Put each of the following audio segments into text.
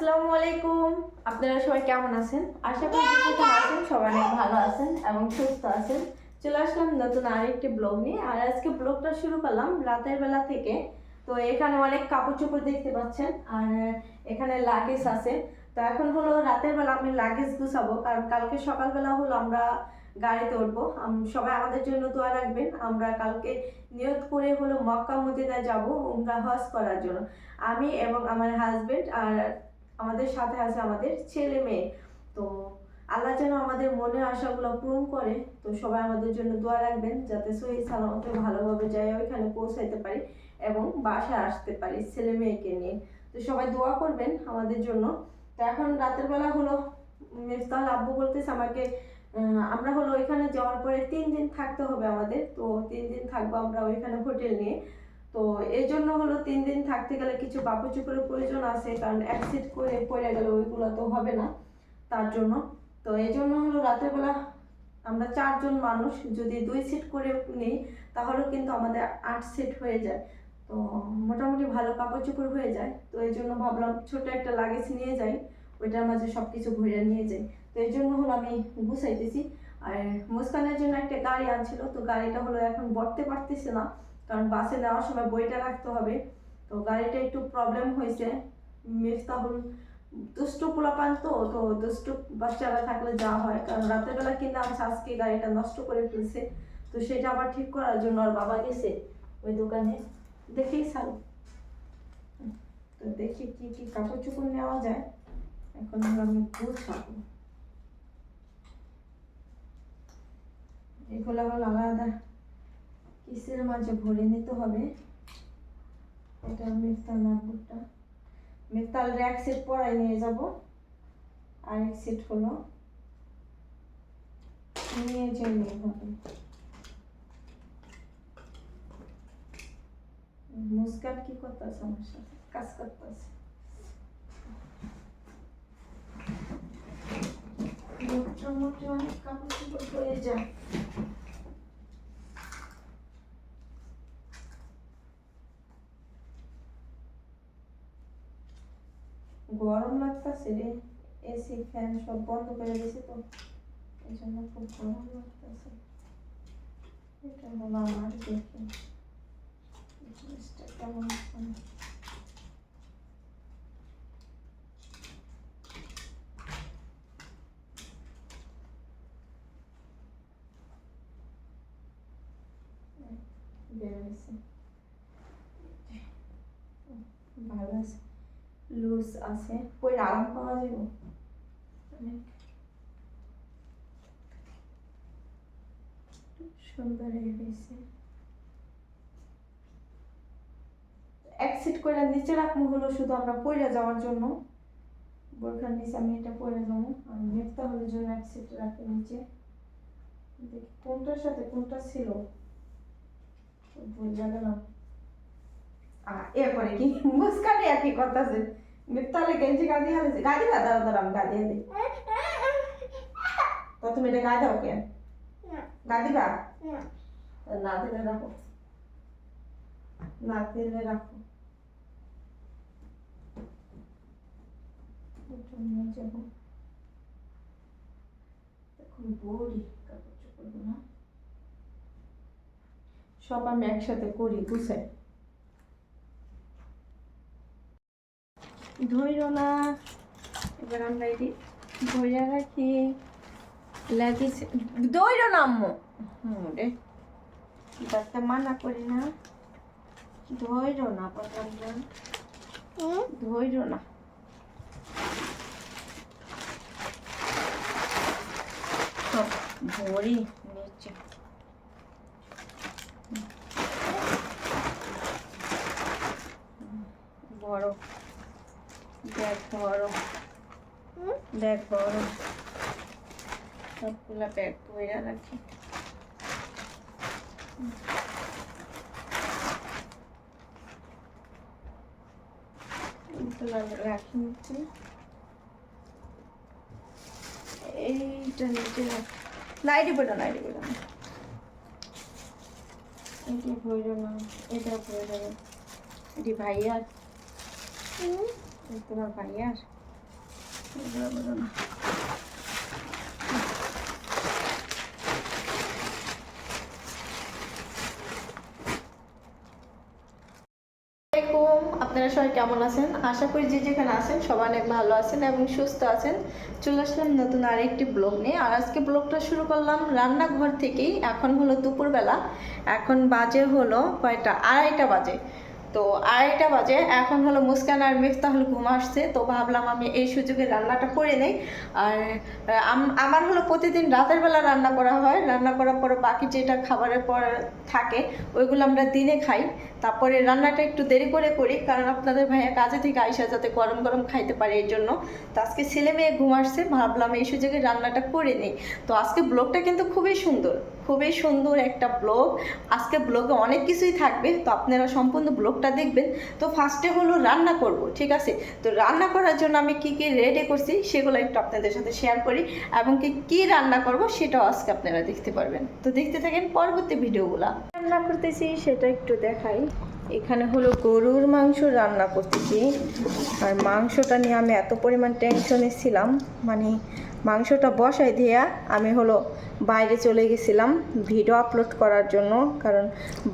আসসালামু আলাইকুম। আপনারা সবাই কেমন আছেন? আশা করি আছেন, সবাই অনেক ভালো আছেন এবং সুস্থ আছেন। চলে আসলাম নতুন আরেকটি ব্লগ নিয়ে। আর আজকে ব্লগটা শুরু করলাম রাতের বেলা থেকে। তো এখানে অনেক কাপড় চোপড় দেখতে পাচ্ছেন, আর এখানে লাগেজ আছে। তো এখন হলো রাতের বেলা আমি লাগেজ গুছাবো, কারণ কালকে সকালবেলা হলো আমরা গাড়িতে উঠবো। সবাই আমাদের জন্য দোয়া রাখবেন। আমরা কালকে নিয়ত করে হলো মক্কা মদিনা যাব উমরা হজ করার জন্য। আমি এবং আমার হাজবেন্ড আর আমাদের সাথে আছে আমাদের ছেলে মেয়ে। তো আল্লাহ যেন আমাদের মনের আশাগুলো পূরণ করে। তো সবাই আমাদের জন্য দোয়া রাখবেন যাতে সহি সালামতে ভালোভাবে যাই ওইখানে পৌঁছাইতে পারি এবং বাসায় আসতে পারি ছেলে মেয়েকে নিয়ে। তো সবাই দোয়া করবেন আমাদের জন্য। তো এখন রাতের বেলা হলো মেফতাল আব্বু বলতেছে আমাকে আমরা হলো ওইখানে যাওয়ার পরে তিন দিন থাকতে হবে আমাদের। তো তিন দিন থাকব আমরা ওইখানে হোটেল নিয়ে। তো এই জন্য হলো তিন দিন থাকতে গেলে কিছু কাপড় চোপড়ের প্রয়োজন আছে, কারণ সিট করে পড়ে গেলে ওইগুলো তো হবে না তার জন্য। তো এই জন্য হলো রাতের বেলা আমরা চারজন মানুষ যদি দুই সিট করে নিই, তাহলেও কিন্তু আমাদের আট সিট হয়ে যায়। তো মোটামুটি ভালো কাপড় চোপড় হয়ে যায়। তো এই জন্য ভাবলাম ছোট একটা লাগেজ নিয়ে যাই, ওইটার মাঝে সব কিছু ভরে নিয়ে যাই। তো এই জন্য হলো আমি গুছাইতেছি। আর মুস্কানের জন্য একটা গাড়ি আনছিল, তো গাড়িটা হলো এখন বটতে পারতেছে না। কারণ বাসে যাওয়ার সময় বইটা রাখতে হবে। তো গাড়িটা একটু প্রবলেম হয়েছে। মিফতাহুল, দুষ্টু পোলাপান তো তো দুষ্টু বাচ্চারা থাকলে যাওয়া হয়। কারণ রাতের বেলা কিন্তু আমি আজকে গাড়িটা নষ্ট করে ফেলছে। তো সেটা আবার ঠিক করার জন্য ওর বাবা গেছে ওই দোকানে। দেখেই সাল তো দেখি কি কি কাপড় চোপড় নেওয়া যায়। এখন আমি গুছাবো এগুলো হলো আলাদা কিসের মাঝে ভরে নিতে হবে। এটা মিফতাল নাপুরটা মিফতাল এক সেট পরাই নিয়ে যাব। আর এক সেট হলো নিয়ে চলে হবে। মুস্কান কি করতেছে আমার সাথে? কাজ করতেছে। মোটামুটি অনেক কাপড় চোপড় হয়ে যায় গরম লাগতেছে রে এসি ফ্যান সব বন্ধ করে দিয়েছে তো। এই জন্য খুব গরম লাগতেছে। এটা হলো আমার দেখি। এই জিনিসটা কেমন আছে বের হয়েছে ভালো আছে লুজ আছে কই আরাম পাওয়া যাব সুন্দর হয়ে গেছে এক সিট করে নিচে রাখব হলো শুধু আমরা যাওয়ার জন্য। বোরখার নিচে আমি এটা পরে যাব। আর মেঘটা হলে জন্য এক সিট রাখি নিচে। দেখি কোনটার সাথে কোনটা ছিল। ভুল গেলাম এরপরে কি? মুস্কানে আর কি করতেছে মিফতালে গেঞ্জি গাদি হালেছে গাদি বা দাঁড়া দাঁড়া আমি গাদি হালি তো তুমি এটা গায়ে দাও কেন? গাদি না। দিলে রাখো। না দিলে রাখো। না সব আমি একসাথে করি গুছাই ধৈর্য না। এবার আমরা এটি ধৈর্য রাখি। লাগিস ধৈর্য না আম্মু। রে যাতে মানা করি না। ধৈর্য না বললাম না ধৈর্য না। ভরি নিচে। বড়। ব্যাগ বড়। ব্যাগ বড়। সবগুলা ব্যাগ বইরা রাখি। রাখি নিচ্ছি এইটা নিচে বেটা নাইটি বেটা না এটি ভইরো না এটা ভইরো এটি ভাইয়ার এই আপনারা সবাই কেমন আছেন? আশা করি যে যেখানে আছেন সবাই অনেক ভালো আছেন এবং সুস্থ আছেন। চলে আসলাম নতুন আরেকটি ব্লগ নিয়ে। আর আজকে ব্লগটা শুরু করলাম রান্নাঘর থেকেই। এখন হলো দুপুরবেলা। এখন বাজে হলো কয়টা? আড়াইটা বাজে। তো আড়াইটা বাজে, এখন হলো মুস্কান আর মিফতাহুল ঘুম আসছে, তো ভাবলাম আমি এই সুযোগে রান্নাটা করে নেই। আর আমার হলো প্রতিদিন রাতের বেলা রান্না করা হয়, রান্না করার পর বাকি যেটা খাবারের পর থাকে, ওইগুলো আমরা দিনে খাই। তারপরে রান্নাটা একটু দেরি করে করি, কারণ আপনাদের ভাইয়া কাজে থেকে আইসা যাতে গরম গরম খাইতে পারে এই জন্য। তো আজকে ছেলে মেয়ে ঘুম আসছে, ভাবলাম এই সুযোগে রান্নাটা করে নিই। তো আজকে ব্লগটা কিন্তু খুবই সুন্দর খুবই সুন্দর একটা ব্লগ। আজকে ব্লগে অনেক কিছুই থাকবে, তো আপনারা সম্পূর্ণ ব্লগটা দেখবেন, তো ফার্স্টে হলো রান্না করব, ঠিক আছে? তো রান্না করার জন্য আমি কি কি রেডি করছি সেগুলো একটু আপনাদের সাথে শেয়ার করি এবং কি কি রান্না করব সেটাও আজকে আপনারা দেখতে পারবেন। তো দেখতে থাকেন পরবর্তী ভিডিওগুলা। রান্না করতেছি সেটা একটু দেখাই। এখানে হলো গরুর মাংস রান্না করতেছি। আর মাংসটা নিয়ে আমি এত পরিমাণ টেনশনে ছিলাম মানে মাংসটা বসাই দিয়া আমি হলো বাইরে চলে গেছিলাম ভিডিও আপলোড করার জন্য। কারণ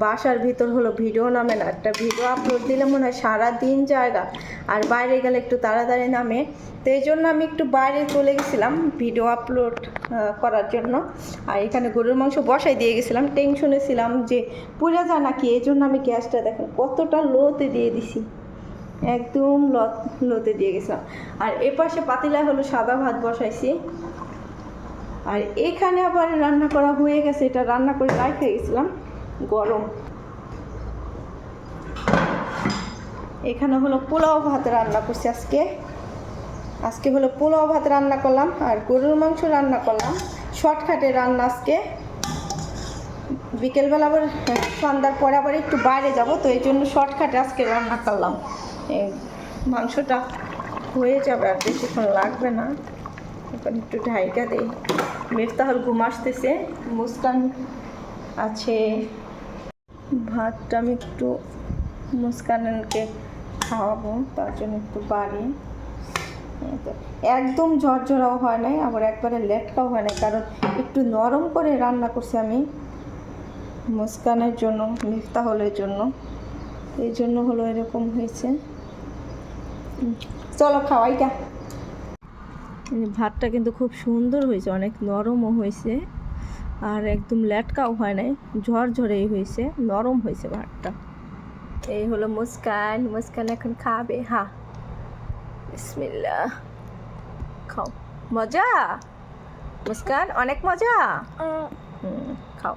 বাসার ভিতর হলো ভিডিও নামে না, একটা ভিডিও আপলোড দিলে মনে হয় সারাদিন জায়গা। আর বাইরে গেলে একটু তাড়াতাড়ি নামে। তো এই জন্য আমি একটু বাইরে চলে গেছিলাম ভিডিও আপলোড করার জন্য। আর এখানে গরুর মাংস বসাই দিয়ে গেছিলাম। টেনশনে ছিলাম যে পুড়ে যা নাকি? এই জন্য আমি গ্যাসটা দেখেন কতটা লোতে দিয়ে দিছি। একদম লত দিয়ে গেছিলাম আর এ পাশে পাতিলা হলো সাদা ভাত বসাইছি। আর এখানে আবার রান্না করা হয়ে গেছে। এটা রান্না করে রাখে গেছিলাম। গরম। এখানে হলো পোলাও ভাত রান্না করছি আজকে। আজকে হলো পোলাও ভাত রান্না করলাম আর গরুর মাংস রান্না করলাম। শর্টকাটে রান্না আজকে। বিকেলবেলা আবার সন্ধ্যার পরে আবার একটু বাইরে যাব, তো এই জন্য শর্টকাটে আজকে রান্না করলাম। মাংসটা হয়ে যাবে আর বেশিক্ষণ লাগবে না। এখন একটু ঢাইকা দেই। মেফতাহল ঘুম আসতেছে। মুস্কান আছে। ভাতটা আমি একটু মুস্কানকে খাওয়াবো, তার জন্য একটু বাড়ি। একদম ঝরঝরাও হয় নাই, আবার একবারে লেটকাও হয় নাই, কারণ একটু নরম করে রান্না করছি আমি মুস্কানের জন্য, মিফতাহলের জন্য। এই জন্য হলো এরকম হয়েছে। চলো খাওয়াইটা ভাতটা কিন্তু খুব সুন্দর হয়েছে অনেক নরমও হয়েছে আর একদম ল্যাটকাও হয় নাই ঝরঝরেই হয়েছে নরম হয়েছে ভাতটা। এই হলো মুস্কান মুস্কান এখন খাবে হা। বিসমিল্লাহ। খাও। মজা? মুস্কান অনেক মজা? হুম খাও।